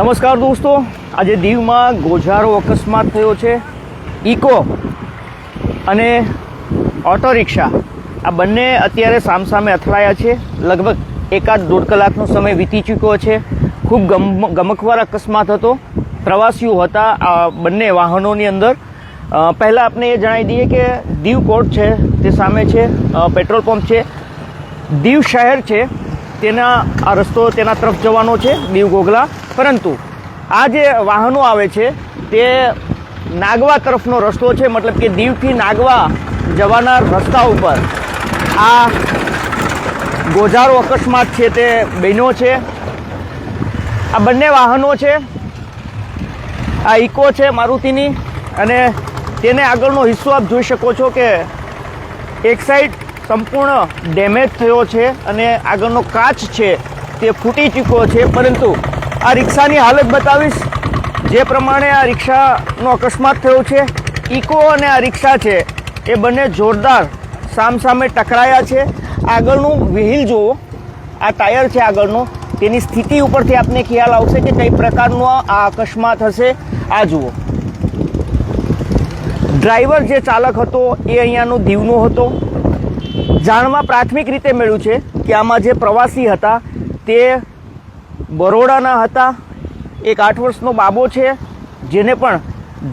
નમસ્કાર દોસ્તો. આજે દીવમાં ગોઝારો અકસ્માત થયો છે. ઇકો અને ઓટો રિક્ષા. આ બંને અત્યારે સામસામે અથડાયા છે. લગભગ એકાદ દોઢ કલાકનો સમય વીતી ચૂક્યો છે. ખૂબ ગમ ગમકવાર અકસ્માત હતો. પ્રવાસીઓ હતા આ બંને વાહનોની અંદર. પહેલાં આપને એ જણાવી દઈએ કે દીવ કોર્ટ છે, તે સામે છે પેટ્રોલ પંપ છે. દીવ શહેર છે તેના, આ રસ્તો તેના તરફ જવાનો છે, દીવ ગોગલા. પરંતુ, આ જે વાહનો આવે છે, તે નાગવા તરફનો રસ્તો છે, મતલબ કે દીવથી નાગવા જવાના રસ્તા ઉપર. આ ગોઝારો અકસ્માત છે તે બન્યો છે. આ બંને વાહનો છે. આ ઇકો છે, મારુતિની. અને તેને આગળનો હિસ્સો આપ જોઈ શકો છો કે એક સાઈડ સંપૂર્ણ ડેમેજ થયો છે અને આગળનો કાચ છે તે ફૂટી ચૂક્યો છે. પરંતુ આ રિક્ષાની હાલત બતાવીશ. જે પ્રમાણે આ રિક્ષાનો અકસ્માત થયો છે, ઇકો અને આ રિક્ષા છે, એ બંને જોરદાર સામસામે ટકરાયા છે. આગળનું વ્હીલ જુઓ, આ ટાયર છે આગળનો. તેની સ્થિતિ ઉપરથી આપને ખ્યાલ આવશે કે કઈ પ્રકારનો આ અકસ્માત હશે. આ જુઓ. ડ્રાઈવર જે ચાલક હતો, એ અહીંયાનો દીવનો હતો. જાણવા પ્રાથમિક રીતે મળ્યું છે કે આમાં જે પ્રવાસી હતા, તે બરોડાના હતા. એક આઠ વર્ષનો બાબો છે, જેને પણ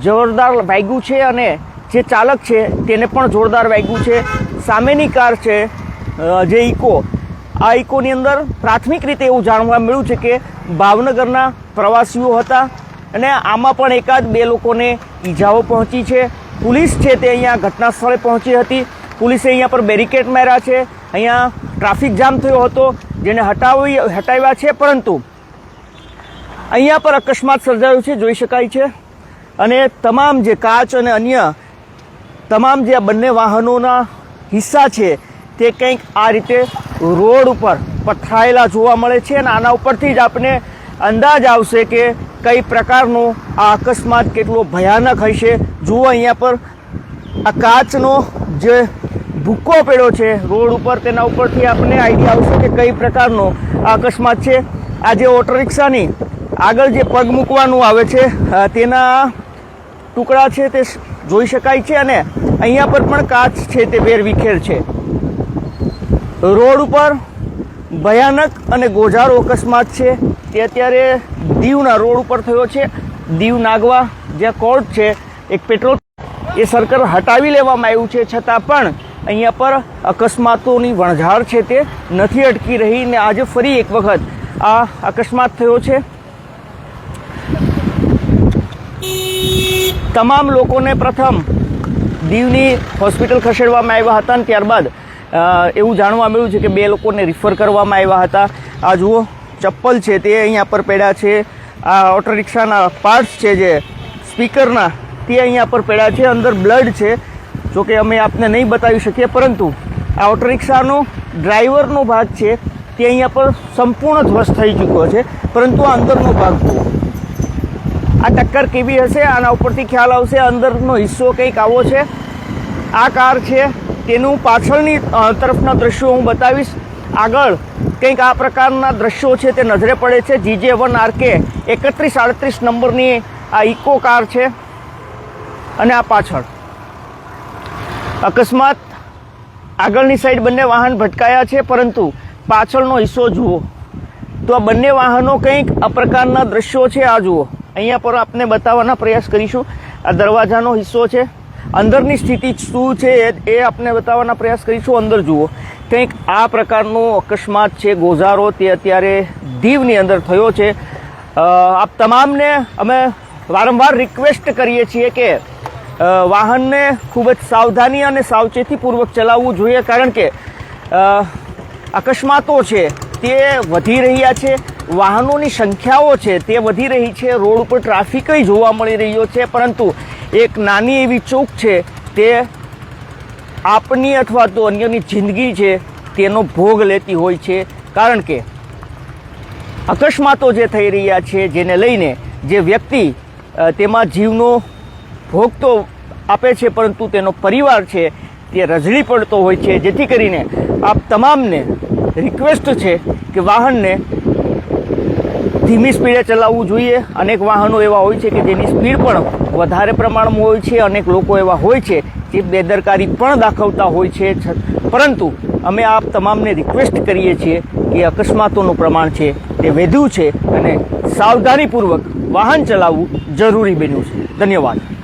જોરદાર વાગ્યું છે અને જે ચાલક છે, તેને પણ જોરદાર વાગ્યું છે. સામેની કાર છે જે ઇકો. આ ઇકોની અંદર પ્રાથમિક રીતે એવું જાણવા મળ્યું છે કે ભાવનગરના પ્રવાસીઓ હતા અને આમાં પણ એકાદ બે લોકોને ઈજાઓ પહોંચી છે. પોલીસ છે તે અહીંયા ઘટના સ્થળે પહોંચી હતી. પોલીસે અહીંયા પર બેરિકેડ માર્યા છે. અહીંયા ટ્રાફિક જામ થયો હતો, જેને હટાવી, હટાવ્યા છે, પરંતુ અહીંયા પર અકસ્માત સર્જાયો છે, જોઈ શકાય છે. અને તમામ જે કાચ અને અન્ય તમામ જે આ બંને વાહનોના હિસ્સા છે, તે કંઈક આ રીતે રોડ ઉપર પથરાયેલા જોવા મળે છે અને આના ઉપરથી જ આપને અંદાજ આવશે કે કઈ પ્રકારનો આ અકસ્માત કેટલો ભયાનક હશે. જુઓ અહીંયા પર આ કાચનો જે ભૂક્કો પડ્યો છે. રોડ ઉપર તેના ઉપરથી આપણને આઈડિયા આવશે કે કઈ પ્રકારનો અકસ્માત છે. આ જે ઓટો રિક્ષાની આગળ જે પગ મૂકવાનું આવે છે તેના ટુકડા છે તે જોઈ શકાય છે અને અહીંયા પર પણ કાચ છે તે વેર વિખેર છે. રોડ ઉપર ભયાનક અને ગોઝારો અકસ્માત છે. તે અત્યારે દીવના રોડ ઉપર થયો છે. દીવ નાગવા જ્યાં કોર્ટ છે, એક પેટ્રોલ એ સર્કલ હટાવી લેવામાં આવ્યું છે. છતાં પણ અહીંયા પર અકસ્માતોની વણઝાર છે તે નથી અટકી રહી ને આજે ફરી એક વખત આ અકસ્માત થયો છે. તમામ લોકોને પ્રથમ દીવની હોસ્પિટલ ખસેડવામાં આવ્યા હતા અને ત્યારબાદ એવું જાણવા મળ્યું છે કે બે લોકોને રિફર કરવામાં આવ્યા હતા. આ જુઓ, ચપ્પલ છે તે અહીંયા પર પડ્યા છે. આ ઓટો રિક્ષાના પાર્ટ્સ છે જે સ્પીકરના, તે અહીંયા પર પડ્યા છે. અંદર બ્લડ છે. જો કે અમે આપને નહીં બતાવી શકીએ, પરંતુ આ ઓટો રિક્ષાનો ડ્રાઈવરનો ભાગ છે, તે અહીંયા પર સંપૂર્ણ ધ્વસ્ત થઈ ચૂક્યો છે, પરંતુ આ અંદરનો ભાગ આ ટક્કર કેવી હશે, આના ઉપરથી ખ્યાલ આવશે, અંદરનો હિસ્સો કંઈક આવો છે. આ કાર છે, તેનું પાછળની તરફના દ્રશ્યો હું બતાવીશ. આગળ કંઈક આ પ્રકારના દ્રશ્યો છે, તે નજરે પડે છે. જીજે વન આરકે એકત્રીસ આડત્રીસ નંબરની આ ઇકો કાર છે. અને આ પાછળ. અકસ્માત. આગળની સાઈડ બંને વાહન ભટકાયા છે, પરંતુ પાછળનો હિસ્સો જુઓ. તો આ બંને વાહનો કંઈક આ પ્રકારના દ્રશ્યો છે, આ જુઓ. અહીંયા પર આપને બતાવવાના પ્રયાસ કરીશું. આ દરવાજાનો હિસ્સો છે. અંદરની સ્થિતિ શું છે, એ આપને બતાવવાના પ્રયાસ કરીશું. અંદર જુઓ. કંઈક આ પ્રકારનો અકસ્માત છે, ગોઝારો તે અત્યારે દીવની અંદર થયો છે. આપ તમામને અમે વારંવાર રિક્વેસ્ટ કરીએ છીએ કે વાહનને ખૂબ જ સાવધાની અને સાવચેતીપૂર્વક ચલાવવું જોઈએ કારણ કે અકસ્માતો છે તે વધી રહ્યા છે, વાહનોની સંખ્યાઓ છે તે વધી રહી છે, રોડ ઉપર ટ્રાફિકય જોવા મળી રહ્યો છે, પરંતુ એક નાની એવી ચૂક છે તે આપની અથવા તો અન્યની જિંદગી છે તેનો ભોગ લેતી હોય છે, કારણ કે અકસ્માતો જે થઈ રહ્યા છે, જેને લઈને જે વ્યક્તિ તેમાં જીવનો ભોગ તો આપે છે, પરંતુ તેનો પરિવાર છે, તે રઝળી પડતો હોય છે. જેથી કરીને આપ તમામને રિક્વેસ્ટ છે કે વાહનને ધીમી સ્પીડે ચલાવવું જોઈએ. અનેક વાહનો એવા હોય છે કે જેની સ્પીડ પણ વધારે પ્રમાણમાં હોય છે. અનેક લોકો એવા હોય છે જે બેદરકારી પણ દાખવતા હોય છે. પરંતુ અમે આપ તમામને રિક્વેસ્ટ કરીએ છીએ કે અકસ્માતોનું પ્રમાણ છે તે વધ્યું છે અને સાવધાનીપૂર્વક વાહન ચલાવવું જરૂરી બન્યું છે. ધન્યવાદ.